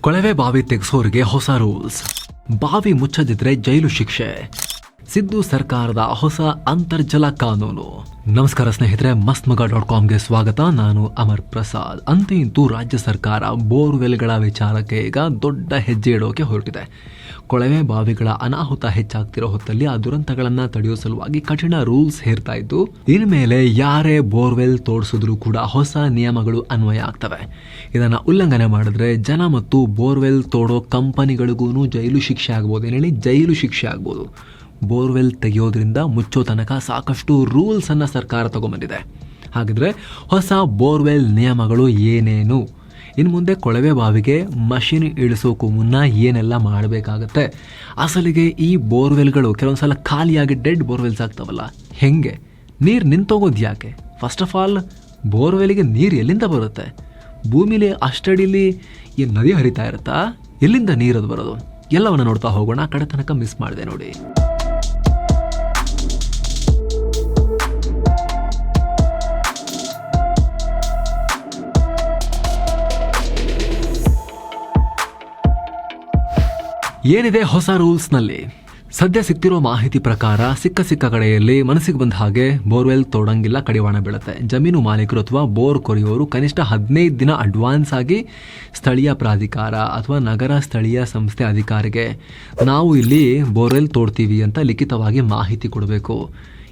ಕೊಳವೆ ಬಾವಿ ತೆಗೆಸೋರಿಗೆ ಹೊಸ ರೂಲ್ಸ್. ಬಾವಿ ಮುಚ್ಚದಿದ್ರೆ ಜೈಲು ಶಿಕ್ಷೆ. ಸಿದ್ದು ಸರ್ಕಾರದ ಹೊಸ ಅಂತರ್ಜಲ ಕಾನೂನು. ನಮಸ್ಕಾರ ಸ್ನೇಹಿತರೆ ಮಸ್ತ್ ಮಗ ಡಾಟ್ ಕಾಮ್ಗೆ ಸ್ವಾಗತ. ನಾನು ಅಮರ್ ಪ್ರಸಾದ್. ಅಂತ ರಾಜ್ಯ ಸರ್ಕಾರ ಬೋರ್ವೆಲ್ಗಳ ವಿಚಾರಕ್ಕೆ ಈಗ ದೊಡ್ಡ ಹೆಜ್ಜೆ ಇಡೋಕೆ ಹೊರಟಿದೆ. ಕೊಳವೆ ಬಾವಿಗಳ ಅನಾಹುತ ಹೆಚ್ಚಾಗ್ತಿರೋ ಹೊತ್ತಲ್ಲಿ ಆ ದುರಂತಗಳನ್ನು ತಡೆಯುವ ಸಲುವಾಗಿ ಕಠಿಣ ರೂಲ್ಸ್ ಹೇರ್ತಾ ಇದ್ದು ಇನ್ಮೇಲೆ ಯಾರೇ ಬೋರ್ವೆಲ್ ತೋಡಿಸಿದ್ರು ಕೂಡ ಹೊಸ ನಿಯಮಗಳು ಅನ್ವಯ ಆಗ್ತವೆ. ಇದನ್ನ ಉಲ್ಲಂಘನೆ ಮಾಡಿದ್ರೆ ಜನ ಮತ್ತು ಬೋರ್ವೆಲ್ ತೋಡೋ ಕಂಪನಿಗಳಿಗೂ ಜೈಲು ಶಿಕ್ಷೆ ಆಗ್ಬೋದು. ಏನೇಳಿ ಜೈಲು ಶಿಕ್ಷೆ ಆಗ್ಬೋದು. ಬೋರ್ವೆಲ್ ತೆಗೆಯೋದ್ರಿಂದ ಮುಚ್ಚೋ ತನಕ ಸಾಕಷ್ಟು ರೂಲ್ಸ್ ಅನ್ನ ಸರ್ಕಾರ ತಗೊಂಬಂದಿದೆ. ಹಾಗಿದ್ರೆ ಹೊಸ ಬೋರ್ವೆಲ್ ನಿಯಮಗಳು ಏನೇನು? ಇನ್ನು ಮುಂದೆ ಕೊಳವೆ ಬಾವಿಗೆ ಮಷಿನ್ ಇಳಿಸೋಕ್ಕೂ ಮುನ್ನ ಏನೆಲ್ಲ ಮಾಡಬೇಕಾಗತ್ತೆ? ಅಸಲಿಗೆ ಈ ಬೋರ್ವೆಲ್ಗಳು ಕೆಲವೊಂದ್ಸಲ ಖಾಲಿಯಾಗಿ ಡೆಡ್ ಬೋರ್ವೆಲ್ಸ್ ಆಗ್ತಾವಲ್ಲ, ಹೆಂಗೆ? ನೀರು ನಿಂತೋಗೋದು ಯಾಕೆ? ಫಸ್ಟ್ ಆಫ್ ಆಲ್ ಬೋರ್ವೆಲ್ಗೆ ನೀರು ಎಲ್ಲಿಂದ ಬರುತ್ತೆ? ಭೂಮಿಲಿ ಅಷ್ಟಡಿಲಿ ಈ ನದಿ ಹರಿತಾ ಇರುತ್ತಾ? ಎಲ್ಲಿಂದ ನೀರದು ಬರೋದು? ಎಲ್ಲವನ್ನ ನೋಡ್ತಾ ಹೋಗೋಣ. ಕಡೆ ತನಕ ಮಿಸ್ ಮಾಡಿದೆ ನೋಡಿ. ಏನಿದೆ ಹೊಸ ರೂಲ್ಸ್ನಲ್ಲಿ? ಸದ್ಯ ಸಿಕ್ತಿರೋ ಮಾಹಿತಿ ಪ್ರಕಾರ ಸಿಕ್ಕ ಸಿಕ್ಕ ಕಡೆಯಲ್ಲಿ ಮನಸ್ಸಿಗೆ ಬಂದ ಹಾಗೆ ಬೋರ್ವೆಲ್ ತೋಡಂಗಿಲ್ಲ, ಕಡಿವಾಣ ಬೀಳುತ್ತೆ. ಜಮೀನು ಮಾಲೀಕರು ಅಥವಾ ಬೋರ್ ಕೊರೆಯೋರು ಕನಿಷ್ಠ ಹದಿನೈದು ದಿನ ಅಡ್ವಾನ್ಸ್ ಆಗಿ ಸ್ಥಳೀಯ ಪ್ರಾಧಿಕಾರ ಅಥವಾ ನಗರ ಸ್ಥಳೀಯ ಸಂಸ್ಥೆ ಅಧಿಕಾರಿಗೆ ನಾವು ಇಲ್ಲಿ ಬೋರ್ವೆಲ್ ತೋಡ್ತೀವಿ ಅಂತ ಲಿಖಿತವಾಗಿ ಮಾಹಿತಿ ಕೊಡಬೇಕು.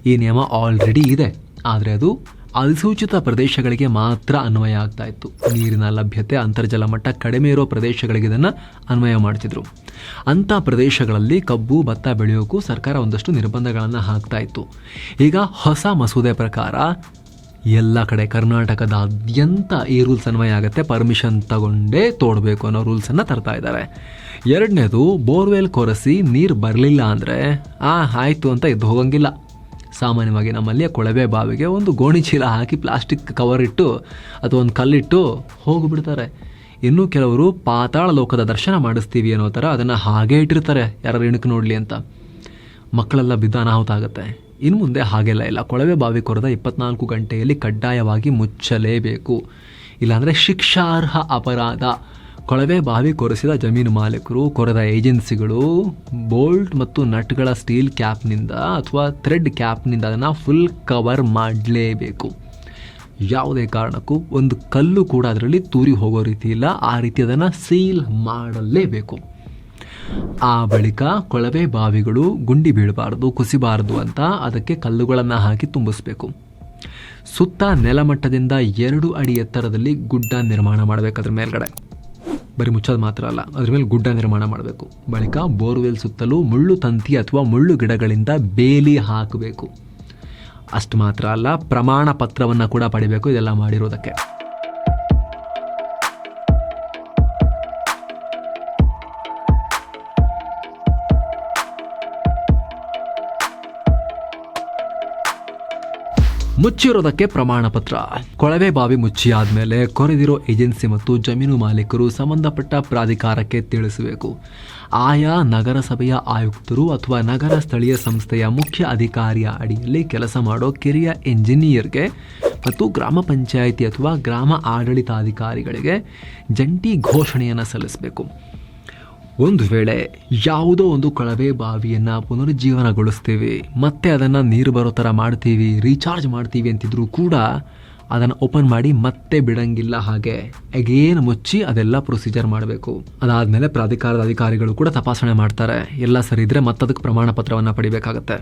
ಈ ನಿಯಮ ಆಲ್ರೆಡಿ ಇದೆ. ಆದರೆ ಅದು ಅಧಿಸೂಚಿತ ಪ್ರದೇಶಗಳಿಗೆ ಮಾತ್ರ ಅನ್ವಯ ಆಗ್ತಾ ಇತ್ತು. ನೀರಿನ ಲಭ್ಯತೆ, ಅಂತರ್ಜಲ ಮಟ್ಟ ಕಡಿಮೆ ಇರೋ ಪ್ರದೇಶಗಳಿಗೆ ಇದನ್ನು ಅನ್ವಯ ಮಾಡ್ತಿದ್ರು. ಅಂಥ ಪ್ರದೇಶಗಳಲ್ಲಿ ಕಬ್ಬು, ಭತ್ತ ಬೆಳೆಯೋಕ್ಕೂ ಸರ್ಕಾರ ಒಂದಷ್ಟು ನಿರ್ಬಂಧಗಳನ್ನು ಹಾಕ್ತಾ ಇತ್ತು. ಈಗ ಹೊಸ ಮಸೂದೆ ಪ್ರಕಾರ ಎಲ್ಲ ಕಡೆ ಕರ್ನಾಟಕದಾದ್ಯಂತ ಈ ರೂಲ್ಸ್ ಅನ್ವಯ ಆಗುತ್ತೆ. ಪರ್ಮಿಷನ್ ತಗೊಂಡೇ ತೋಡಬೇಕು ಅನ್ನೋ ರೂಲ್ಸನ್ನು ತರ್ತಾ ಇದ್ದಾರೆ. ಎರಡನೇದು, ಬೋರ್ವೆಲ್ ಕೊರೆಸಿ, ನೀರು ಬರಲಿಲ್ಲ ಅಂದರೆ, ಆ, ಆಯಿತು ಅಂತ ಎದ್ದು ಹೋಗಂಗಿಲ್ಲ. ಸಾಮಾನ್ಯವಾಗಿ ನಮ್ಮಲ್ಲಿ ಕೊಳವೆ ಬಾವಿಗೆ ಒಂದು ಗೋಣಿ ಚೀಲ ಹಾಕಿ ಪ್ಲಾಸ್ಟಿಕ್ ಕವರ್ ಇಟ್ಟು ಅಥವಾ ಒಂದು ಕಲ್ಲಿಟ್ಟು ಹೋಗಿಬಿಡ್ತಾರೆ. ಇನ್ನು ಕೆಲವರು ಪಾತಾಳ ಲೋಕದ ದರ್ಶನ ಮಾಡಿಸ್ತೀವಿ ಅನ್ನೋ ಥರ ಅದನ್ನು ಹಾಗೇ ಇಟ್ಟಿರ್ತಾರೆ. ಯಾರು ಇಣಕ್ಕೆ ನೋಡಲಿ ಅಂತ. ಮಕ್ಕಳೆಲ್ಲ ಬಿದ್ದ ಅನಾಹುತ ಆಗುತ್ತೆ ಇನ್ನು ಮುಂದೆ ಹಾಗೆಲ್ಲ ಇಲ್ಲ. ಕೊಳವೆ ಬಾವಿ ಕೊರೆದ ಇಪ್ಪತ್ನಾಲ್ಕು ಗಂಟೆಯಲ್ಲಿ ಕಡ್ಡಾಯವಾಗಿ ಮುಚ್ಚಲೇಬೇಕು. ಇಲ್ಲಾಂದರೆ ಶಿಕ್ಷಾರ್ಹ ಅಪರಾಧ. ಕೊಳವೆ ಬಾವಿ ಕೊರೆಸಿದ ಜಮೀನು ಮಾಲೀಕರು, ಕೊರೆದ ಏಜೆನ್ಸಿಗಳು, ಬೋಲ್ಟ್ ಮತ್ತು ನಟ್ಗಳ ಸ್ಟೀಲ್ ಕ್ಯಾಪ್ನಿಂದ ಅಥವಾ ಥ್ರೆಡ್ ಕ್ಯಾಪ್ನಿಂದ ಅದನ್ನು ಫುಲ್ ಕವರ್ ಮಾಡಲೇಬೇಕು. ಯಾವುದೇ ಕಾರಣಕ್ಕೂ ಒಂದು ಕಲ್ಲು ಕೂಡ ಅದರಲ್ಲಿ ತೂರಿ ಹೋಗೋ ರೀತಿ ಇಲ್ಲ. ಆ ರೀತಿ ಅದನ್ನು ಸೀಲ್ ಮಾಡಲೇಬೇಕು. ಆ ಬಳಿಕ ಕೊಳವೆ ಬಾವಿಗಳು ಗುಂಡಿ ಬೀಳಬಾರ್ದು, ಕುಸಿಬಾರದು ಅಂತ ಅದಕ್ಕೆ ಕಲ್ಲುಗಳನ್ನು ಹಾಕಿ ತುಂಬಿಸ್ಬೇಕು. ಸುತ್ತ ನೆಲಮಟ್ಟದಿಂದ ಎರಡು ಅಡಿ ಎತ್ತರದಲ್ಲಿ ಗುಡ್ಡ ನಿರ್ಮಾಣ ಮಾಡಬೇಕು ಮೇಲ್ಗಡೆ. ಬರೀ ಮುಚ್ಚೋದು ಮಾತ್ರ ಅಲ್ಲ. ಅದ್ರ ಮೇಲೆ ಗುಡ್ಡ ನಿರ್ಮಾಣ ಮಾಡಬೇಕು. ಬಳಿಕ ಬೋರ್ವೆಲ್ ಸುತ್ತಲೂ ಮುಳ್ಳು ತಂತಿ ಅಥವಾ ಮುಳ್ಳು ಗಿಡಗಳಿಂದ ಬೇಲಿ ಹಾಕಬೇಕು. ಅಷ್ಟು ಮಾತ್ರ ಅಲ್ಲ ಪ್ರಮಾಣ ಪತ್ರವನ್ನು ಕೂಡ ಪಡಿಬೇಕು, ಇದೆಲ್ಲ ಮಾಡಿರೋದಕ್ಕೆ. ಮುಚ್ಚಿರೋದಕ್ಕೆ ಪ್ರಮಾಣ ಪತ್ರ. ಕೊಳವೆ ಬಾವಿ ಮುಚ್ಚಿ ಆದ್ಮೇಲೆ ಕೊರೆದಿರೋ ಏಜೆನ್ಸಿ ಮತ್ತು ಜಮೀನು ಮಾಲೀಕರು ಸಂಬಂಧಪಟ್ಟ ಪ್ರಾಧಿಕಾರಕ್ಕೆ ತಿಳಿಸಬೇಕು. ಆಯಾ ನಗರಸಭೆಯ ಆಯುಕ್ತರು ಅಥವಾ ನಗರ ಸ್ಥಳೀಯ ಸಂಸ್ಥೆಯ ಮುಖ್ಯ ಅಧಿಕಾರಿಯ ಅಡಿಯಲ್ಲಿ ಕೆಲಸ ಮಾಡೋ ಕಿರಿಯ ಎಂಜಿನಿಯರ್ಗೆ ಮತ್ತು ಗ್ರಾಮ ಪಂಚಾಯಿತಿ ಅಥವಾ ಗ್ರಾಮ ಆಡಳಿತಾಧಿಕಾರಿಗಳಿಗೆ ಜಂಟಿ ಘೋಷಣೆಯನ್ನು ಸಲ್ಲಿಸಬೇಕು. ಒಂದು ವೇಳೆ ಯಾವುದೋ ಒಂದು ಕೊಳವೆ ಬಾವಿಯನ್ನು ಪುನರುಜ್ಜೀವನಗೊಳಿಸ್ತೀವಿ, ಮತ್ತೆ ಅದನ್ನು ನೀರು ಬರೋ ಥರ ಮಾಡ್ತೀವಿ ರೀಚಾರ್ಜ್ ಮಾಡ್ತೀವಿ ಅಂತಿದ್ರು ಕೂಡ ಅದನ್ನು ಓಪನ್ ಮಾಡಿ ಮತ್ತೆ ಬಿಡಂಗಿಲ್ಲ ಹಾಗೆ. ಅಗೇನ್ ಮುಚ್ಚಿ ಅದೆಲ್ಲ ಪ್ರೊಸೀಜರ್ ಮಾಡಬೇಕು. ಅದಾದಮೇಲೆ ಪ್ರಾಧಿಕಾರದ ಅಧಿಕಾರಿಗಳು ಕೂಡ ತಪಾಸಣೆ ಮಾಡ್ತಾರೆ. ಎಲ್ಲ ಸರಿ ಇದ್ರೆ ಮತ್ತದಕ್ಕೆ ಪ್ರಮಾಣ ಪತ್ರವನ್ನು ಪಡಿಬೇಕಾಗತ್ತೆ.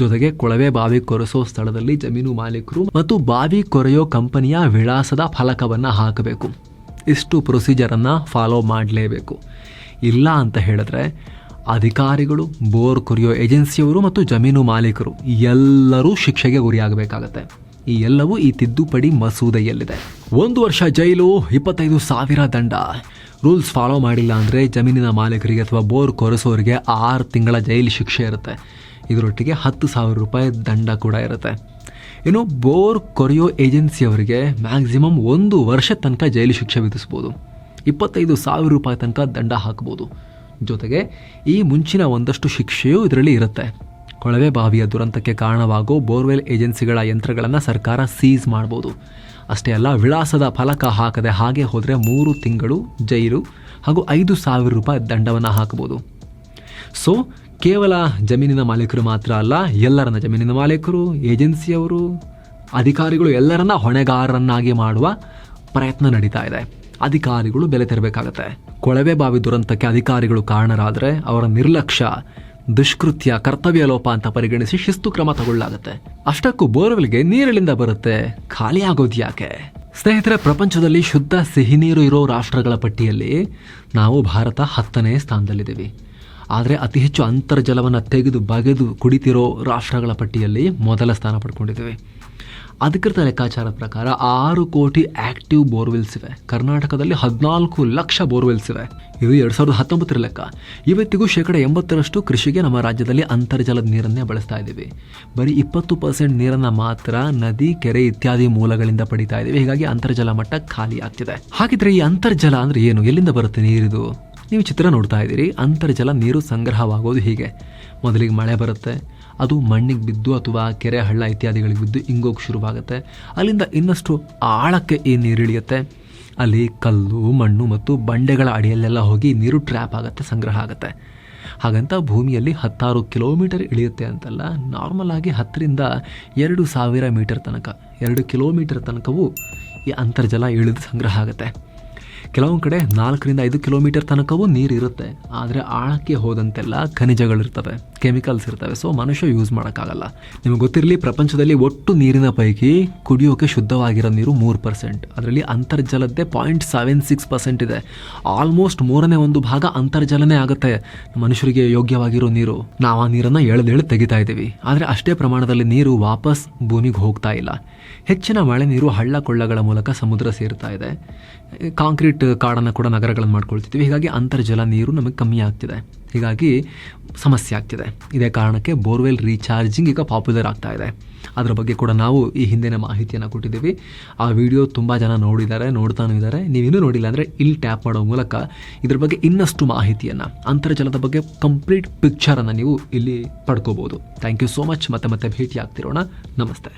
ಜೊತೆಗೆ ಕೊಳವೆ ಬಾವಿ ಕೊರೆಸೋ ಸ್ಥಳದಲ್ಲಿ ಜಮೀನು ಮಾಲೀಕರು ಮತ್ತು ಬಾವಿ ಕೊರೆಯೋ ಕಂಪನಿಯ ವಿಳಾಸದ ಫಲಕವನ್ನು ಹಾಕಬೇಕು. ಇಷ್ಟು ಪ್ರೊಸೀಜರನ್ನು ಫಾಲೋ ಮಾಡಲೇಬೇಕು. ಇಲ್ಲ ಅಂತ ಹೇಳಿದ್ರೆ ಅಧಿಕಾರಿಗಳು, ಬೋರ್ ಕೊರಿಯೋ ಏಜೆನ್ಸಿಯವರು ಮತ್ತು ಜಮೀನು ಮಾಲೀಕರು ಎಲ್ಲರೂ ಶಿಕ್ಷೆಗೆ ಗುರಿಯಾಗಬೇಕಾಗತ್ತೆ. ಈ ಎಲ್ಲವೂ ಈ ತಿದ್ದುಪಡಿ ಮಸೂದೆಯಲ್ಲಿದೆ. ಒಂದು ವರ್ಷ ಜೈಲು, ಇಪ್ಪತ್ತೈದು ಸಾವಿರ ದಂಡ. ರೂಲ್ಸ್ ಫಾಲೋ ಮಾಡಿಲ್ಲ ಅಂದರೆ ಜಮೀನಿನ ಮಾಲೀಕರಿಗೆ ಅಥವಾ ಬೋರ್ ಕೊರೆಸೋರಿಗೆ ಆರು ತಿಂಗಳ ಜೈಲು ಶಿಕ್ಷೆ ಇರುತ್ತೆ. ಇದರೊಟ್ಟಿಗೆ ಹತ್ತು ಸಾವಿರ ರೂಪಾಯಿ ದಂಡ ಕೂಡ ಇರುತ್ತೆ. ಇನ್ನು ಬೋರ್ ಕೊರಿಯೋ ಏಜೆನ್ಸಿಯವರಿಗೆ ಮ್ಯಾಕ್ಸಿಮಮ್ ಒಂದು ವರ್ಷ ತನಕ ಜೈಲು ಶಿಕ್ಷೆ ವಿಧಿಸ್ಬೋದು. ಇಪ್ಪತ್ತೈದು ಸಾವಿರ ರೂಪಾಯಿ ತನಕ ದಂಡ ಹಾಕ್ಬೋದು ಜೊತೆಗೆ ಈ ಮುಂಚಿನ ಒಂದಷ್ಟು ಶಿಕ್ಷೆಯೂ ಇದರಲ್ಲಿ ಇರುತ್ತೆ. ಕೊಳವೆ ಬಾವಿಯ ದುರಂತಕ್ಕೆ ಕಾರಣವಾಗೋ ಬೋರ್ವೆಲ್ ಏಜೆನ್ಸಿಗಳ ಯಂತ್ರಗಳನ್ನು ಸರ್ಕಾರ ಸೀಸ್ ಮಾಡ್ಬೋದು. ಅಷ್ಟೇ ಅಲ್ಲ, ವಿಳಾಸದ ಫಲಕ ಹಾಕದೆ ಹಾಗೆ ಹೋದರೆ ಮೂರು ತಿಂಗಳು ಜೈಲು ಹಾಗೂ ಐದು ಸಾವಿರ ರೂಪಾಯಿ ದಂಡವನ್ನು ಹಾಕ್ಬೋದು ಸೊ, ಕೇವಲ ಜಮೀನಿನ ಮಾಲೀಕರು ಮಾತ್ರ ಅಲ್ಲ, ಎಲ್ಲರನ್ನ ಜಮೀನಿನ ಮಾಲೀಕರು, ಏಜೆನ್ಸಿಯವರು, ಅಧಿಕಾರಿಗಳು ಎಲ್ಲರನ್ನ ಹೊಣೆಗಾರರನ್ನಾಗಿ ಮಾಡುವ ಪ್ರಯತ್ನ ನಡೀತಾ ಇದೆ. ಅಧಿಕಾರಿಗಳು ಬೆಲೆ ತೆರಬೇಕಾಗತ್ತೆ. ಕೊಳವೆ ಬಾವಿ ದುರಂತಕ್ಕೆ ಅಧಿಕಾರಿಗಳು ಕಾರಣರಾದರೆ ಅವರ ನಿರ್ಲಕ್ಷ್ಯ, ದುಷ್ಕೃತ್ಯ ಕರ್ತವ್ಯ ಲೋಪ ಅಂತ ಪರಿಗಣಿಸಿ ಶಿಸ್ತು ಕ್ರಮ ತಗೊಳ್ಳಾಗತ್ತೆ. ಅಷ್ಟಕ್ಕೂ ಬೋರ್ವೆಲ್ಗೆ ನೀರಿಳಿಂದ ಬರುತ್ತೆ. ಖಾಲಿ ಆಗೋದು ಯಾಕೆ? ಸ್ನೇಹಿತರೆ, ಪ್ರಪಂಚದಲ್ಲಿ ಶುದ್ಧ ಸಿಹಿ ನೀರು ಇರೋ ರಾಷ್ಟ್ರಗಳ ಪಟ್ಟಿಯಲ್ಲಿ ನಾವು ಭಾರತ ಹತ್ತನೇ ಸ್ಥಾನದಲ್ಲಿದ್ದೀವಿ. ಆದರೆ ಅತಿ ಹೆಚ್ಚು ಅಂತರ್ಜಲವನ್ನು ತೆಗೆದು ಬಗೆದು ಕುಡಿತಿರೋ ರಾಷ್ಟ್ರಗಳ ಪಟ್ಟಿಯಲ್ಲಿ ಮೊದಲ ಸ್ಥಾನ ಪಡ್ಕೊಂಡಿದ್ದೀವಿ. ಅಧಿಕೃತ ಲೆಕ್ಕಾಚಾರದ ಪ್ರಕಾರ ಆರು ಕೋಟಿ ಆಕ್ಟಿವ್ ಬೋರ್ವೆಲ್ಸ್ ಇವೆ. ಕರ್ನಾಟಕದಲ್ಲಿ ಹದಿನಾಲ್ಕು ಲಕ್ಷ ಬೋರ್ವೆಲ್ಸ್ ಇವೆ. ಇದು ಎರಡು ಸಾವಿರದ ಹತ್ತೊಂಬತ್ತರ ಲೆಕ್ಕ. ಇವತ್ತಿಗೂ ಶೇಕಡ ಎಂಬತ್ತರಷ್ಟು ಕೃಷಿಗೆ ನಮ್ಮ ರಾಜ್ಯದಲ್ಲಿ ಅಂತರ್ಜಲದ ನೀರನ್ನೇ ಬಳಸ್ತಾ ಇದ್ದೀವಿ. ಬರೀ ಇಪ್ಪತ್ತು ಪರ್ಸೆಂಟ್ ನೀರನ್ನು ಮಾತ್ರ ನದಿ, ಕೆರೆ ಇತ್ಯಾದಿ ಮೂಲಗಳಿಂದ ಪಡಿತಾ ಇದ್ದೀವಿ. ಹೀಗಾಗಿ ಅಂತರ್ಜಲ ಮಟ್ಟ ಖಾಲಿ ಆಗ್ತಿದೆ. ಹಾಗಿದ್ರೆ ಈ ಅಂತರ್ಜಲ ಅಂದ್ರೆ ಏನು? ಎಲ್ಲಿಂದ ಬರುತ್ತೆ ನೀರಿದು? ನೀವು ಚಿತ್ರ ನೋಡ್ತಾ ಇದ್ದೀರಿ. ಅಂತರ್ಜಲ ನೀರು ಸಂಗ್ರಹವಾಗೋದು ಹೀಗೆ. ಮೊದಲಿಗೆ ಮಳೆ ಬರುತ್ತೆ. ಅದು ಮಣ್ಣಿಗೆ ಬಿದ್ದು ಅಥವಾ ಕೆರೆ, ಹಳ್ಳ ಇತ್ಯಾದಿಗಳಿಗೆ ಬಿದ್ದು ಇಂಗೋಗಿ ಶುರುವಾಗುತ್ತೆ. ಅಲ್ಲಿಂದ ಇನ್ನಷ್ಟು ಆಳಕ್ಕೆ ಈ ನೀರು ಇಳಿಯುತ್ತೆ. ಅಲ್ಲಿ ಕಲ್ಲು, ಮಣ್ಣು ಮತ್ತು ಬಂಡೆಗಳ ಅಡಿಯಲ್ಲೆಲ್ಲ ಹೋಗಿ ನೀರು ಟ್ರ್ಯಾಪ್ ಆಗುತ್ತೆ, ಸಂಗ್ರಹ ಆಗುತ್ತೆ. ಹಾಗಂತ ಭೂಮಿಯಲ್ಲಿ ಹತ್ತಾರು ಕಿಲೋಮೀಟರ್ ಇಳಿಯುತ್ತೆ ಅಂತಲ್ಲ, ನಾರ್ಮಲ್ ಆಗಿ ಹತ್ತರಿಂದ ಎರಡು ಸಾವಿರ ಮೀಟರ್ ತನಕ, ಎರಡು ಕಿಲೋಮೀಟರ್ ತನಕವೂ ಈ ಅಂತರ್ಜಲ ಇಳಿದು ಸಂಗ್ರಹ ಆಗುತ್ತೆ. ಕೆಲವೊಂದು ಕಡೆ ನಾಲ್ಕರಿಂದ ಐದು ಕಿಲೋಮೀಟರ್ ತನಕವೂ ನೀರು ಇರುತ್ತೆ. ಆದರೆ ಆಳಕ್ಕೆ ಹೋದಂತೆಲ್ಲ ಖನಿಜಗಳಿರ್ತವೆ, ಕೆಮಿಕಲ್ಸ್ ಇರ್ತವೆ. ಸೊ ಮನುಷ್ಯ ಯೂಸ್ ಮಾಡೋಕ್ಕಾಗಲ್ಲ. ನಿಮಗೆ ಗೊತ್ತಿರಲಿ, ಪ್ರಪಂಚದಲ್ಲಿ ಒಟ್ಟು ನೀರಿನ ಪೈಕಿ ಕುಡಿಯೋಕೆ ಶುದ್ಧವಾಗಿರೋ ನೀರು ಮೂರು ಪರ್ಸೆಂಟ್ ಅದರಲ್ಲಿ ಅಂತರ್ಜಲದ್ದೇ ಪಾಯಿಂಟ್ ಸೆವೆನ್ ಸಿಕ್ಸ್ ಪರ್ಸೆಂಟ್ ಇದೆ. ಆಲ್ಮೋಸ್ಟ್ ಮೂರನೇ ಒಂದು ಭಾಗ ಅಂತರ್ಜಲನೇ ಆಗುತ್ತೆ. ಮನುಷ್ಯರಿಗೆ ಯೋಗ್ಯವಾಗಿರೋ ನೀರು. ನಾವು ಆ ನೀರನ್ನು ಎಳೆದೇಳು ತೆಗಿತಾ ಇದ್ದೀವಿ. ಆದರೆ ಅಷ್ಟೇ ಪ್ರಮಾಣದಲ್ಲಿ ನೀರು ವಾಪಸ್ ಭೂಮಿಗೆ ಹೋಗ್ತಾ ಇಲ್ಲ. ಹೆಚ್ಚಿನ ಮಳೆ ನೀರು ಹಳ್ಳ ಕೊಳ್ಳಗಳ ಮೂಲಕ ಸಮುದ್ರ ಸೇರ್ತಾ ಇದೆ. ಕಾಂಕ್ರೀಟ್ ಕಾಡನ್ನು ಕೂಡ ನಗರಗಳನ್ನು ಮಾಡ್ಕೊಳ್ತಿದ್ವಿ. ಹೀಗಾಗಿ ಅಂತರ್ಜಲ ನೀರು ನಮಗೆ ಕಮ್ಮಿ ಆಗ್ತಿದೆ. ಹೀಗಾಗಿ ಸಮಸ್ಯೆ ಆಗ್ತಿದೆ. ಇದೇ ಕಾರಣಕ್ಕೆ ಬೋರ್ವೆಲ್ ರೀಚಾರ್ಜಿಂಗ್ ಈಗ ಪಾಪ್ಯುಲರ್ ಆಗ್ತಾ ಇದೆ. ಅದರ ಬಗ್ಗೆ ಕೂಡ ನಾವು ಈ ಹಿಂದಿನ ಮಾಹಿತಿಯನ್ನು ಕೊಟ್ಟಿದ್ದೀವಿ. ಆ ವಿಡಿಯೋ ತುಂಬ ಜನ ನೋಡಿದ್ದಾರೆ, ನೋಡ್ತಾನೂ ಇದ್ದಾರೆ. ನೀವಿನ್ನೂ ನೋಡಿಲ್ಲ ಅಂದರೆ ಇಲ್ಲಿ ಟ್ಯಾಪ್ ಮಾಡೋ ಮೂಲಕ ಇದ್ರ ಬಗ್ಗೆ ಇನ್ನಷ್ಟು ಮಾಹಿತಿಯನ್ನು, ಅಂತರ್ಜಲದ ಬಗ್ಗೆ ಕಂಪ್ಲೀಟ್ ಪಿಕ್ಚರನ್ನು ನೀವು ಇಲ್ಲಿ ಪಡ್ಕೋಬೋದು. Thank you so much. ಮತ್ತೆ ಮತ್ತೆ ಭೇಟಿ ಆಗ್ತಿರೋಣ ನಮಸ್ತೆ.